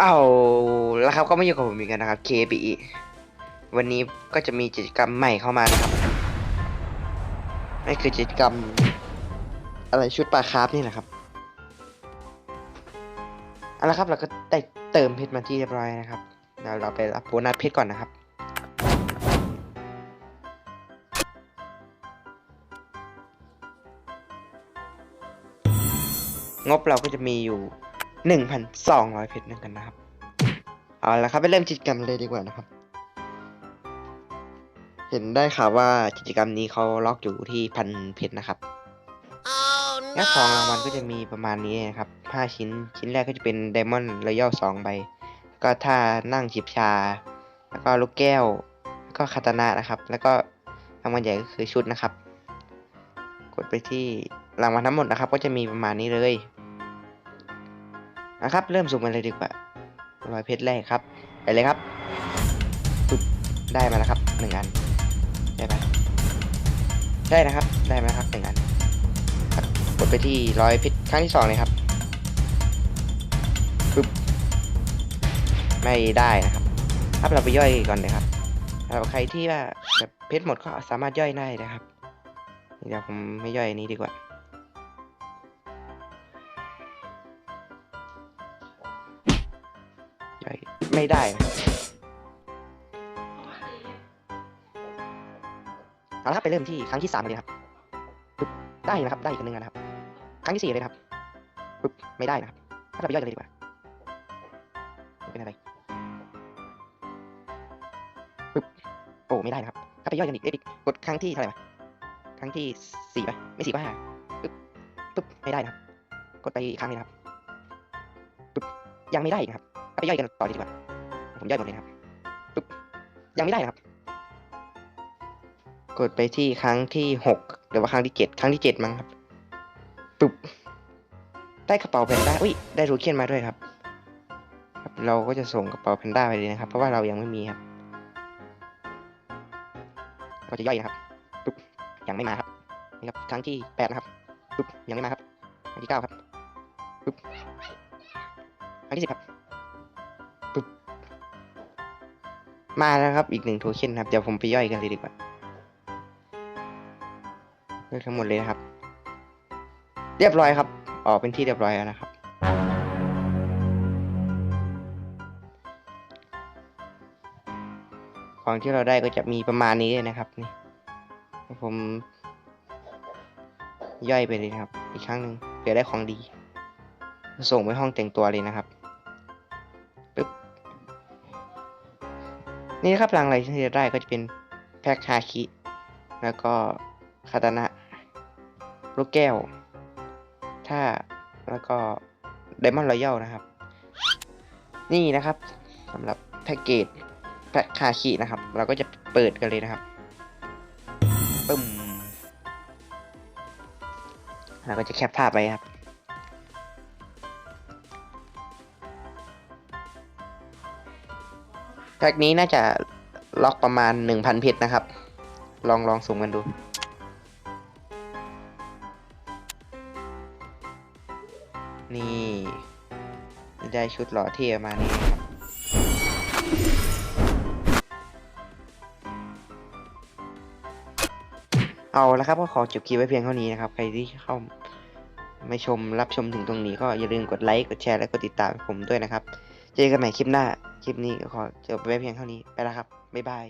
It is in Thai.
เอาแล้วครับก็ไม่อยู่กับผมอีกแล้วนะครับ KBE วันนี้ก็จะมีกิจกรรมใหม่เข้ามานะครับนั่คือกิจกรรม อะไรชุดปลาคาร์ฟนี่แหละครับเอาละครับเราก็ได้เติมเพชรมาที่เรียบร้อยนะครับเดี๋ยวเราไปรับโบนัสเพชรก่อนนะครับงบเราก็จะมีอยู่ 1,200 เพชรนั่นกันนะครับ เอาละครับไปเริ่มกิจกรรมเลยดีกว่านะครับ เห็นได้ข่าวว่ากิจกรรมนี้เขาล็อกอยู่ที่พันเพชรนะครับและของรางวัลก็จะมีประมาณนี้นะครับ 5 ชิ้น ชิ้นแรกก็จะเป็นไดมอนด์รอยัล2ใบ ก็ท่านั่งจิบชา แล้วก็ลูกแก้ว แล้วก็คาตานะนะครับ แล้วก็รางวัลใหญ่ก็คือชุดนะครับ กดไปที่รางวัลทั้งหมดนะครับ ก็จะมีประมาณนี้เลย นะครับ เริ่มสุ่มกันเลยดีกว่าร้อยเพชรแรกครับไปเลยครับปึ๊บได้มาแล้วครับหนึ่งอัน ได้ไหมได้นะครับ ได้มาแล้วครับหนึ่งอันกดไปที่ร้อยเพชรครั้งที่สองเลยครับปึ๊บไม่ได้นะครับ ครับเราไปย่อยก่อนเลยครับสำหรับใครที่ว่าแบบเพชรหมดก็สามารถย่อยได้นะครับ เดี๋ยวผมไม่ย่อยอันนี้ดีกว่า ไม่ได้นะครับเอาละครับไปเริ่มที่ครั้งที่สามเลยครับได้นะครับได้อีกหนึ่งนะครับ ครั้งที่สี่เลยครับปึ๊บไม่ได้นะครับถ้าเราไปย่อยกันเลยดีกว่าเป็นอะไรปึ๊บโอ้ไม่ได้นะครับ ถ้าไปย่อยกันอีกเอ๊ะอีกกดครั้งที่เท่าไหร่วะครั้งที่สี่ไหมไม่สี่ก็ห้าปึ๊บปึ๊บไม่ได้นะครับ กดไปอีกครั้งนึงครับปึ๊บยังไม่ได้อีกครับ ย่อยกันต่อดีกว่า ผมย่อยหมดเลยครับปึ๊บยังไม่ได้ครับ กดไปที่ครั้งที่หกหรือว่าครั้งที่เจ็ดครั้งที่เจ็ดมั้งครับปึ๊บได้กระเป๋าแพนด้าอุ้ยได้รูเคียนมาด้วยครับครับเราก็จะส่งกระเป๋าแพนด้าไปเลยนะครับ เพราะว่าเรายังไม่มีครับก็จะย่อยนะครับปึ๊บยังไม่มาครับนี่ครับครั้งที่แปดนะครับปึ๊บยังไม่มาครับครั้งที่เก้าครับ มาแล้วครับอีกหนึ่งโทเค็นครับเดี๋ยวผมไปย่อยกันเลยดีกว่าย่อยทั้งหมดเลยนะครับ เรียบร้อยครับ ออกเป็นที่เรียบร้อยแล้วนะครับ ของที่เราได้ก็จะมีประมาณนี้เลยนะครับนี่ผมย่อยไปเลยครับ อีกครั้งหนึ่งเผื่อได้ของดี ส่งไปห้องแต่งตัวเลยนะครับ นี่ครับรางอะไรที่จะได้ก็จะเป็นแพ็คฮาคิแล้วก็คาตานะลูกแก้ว ถ้าแล้วก็ไดมอนด์รอยัลนะครับ นี่นะครับสำหรับแพ็กเกจแพ็คฮาคินะครับ เราก็จะเปิดกันเลยนะครับปึ้มเราก็จะแคปภาพไปครับ พ็กนี้น่าจะล็อกประมาณ 1,000เพชรนะครับ ลองลองสุ่มกันดู นี่ได้ชุดหล่อเท่มานี่ครับเอาละครับก็ขอจบคลิปไว้เพียงเท่านี้นะครับ ใครที่เข้าไม่ชมรับชมถึงตรงนี้ก็อย่าลืมกดไลค์ กดแชร์ และกดติดตามผมด้วยนะครับ เจอกันใหม่คลิปหน้า คลิปนี้ก็ขอจบไว้เพียงเท่านี้ ไปแล้วครับ บ๊ายบาย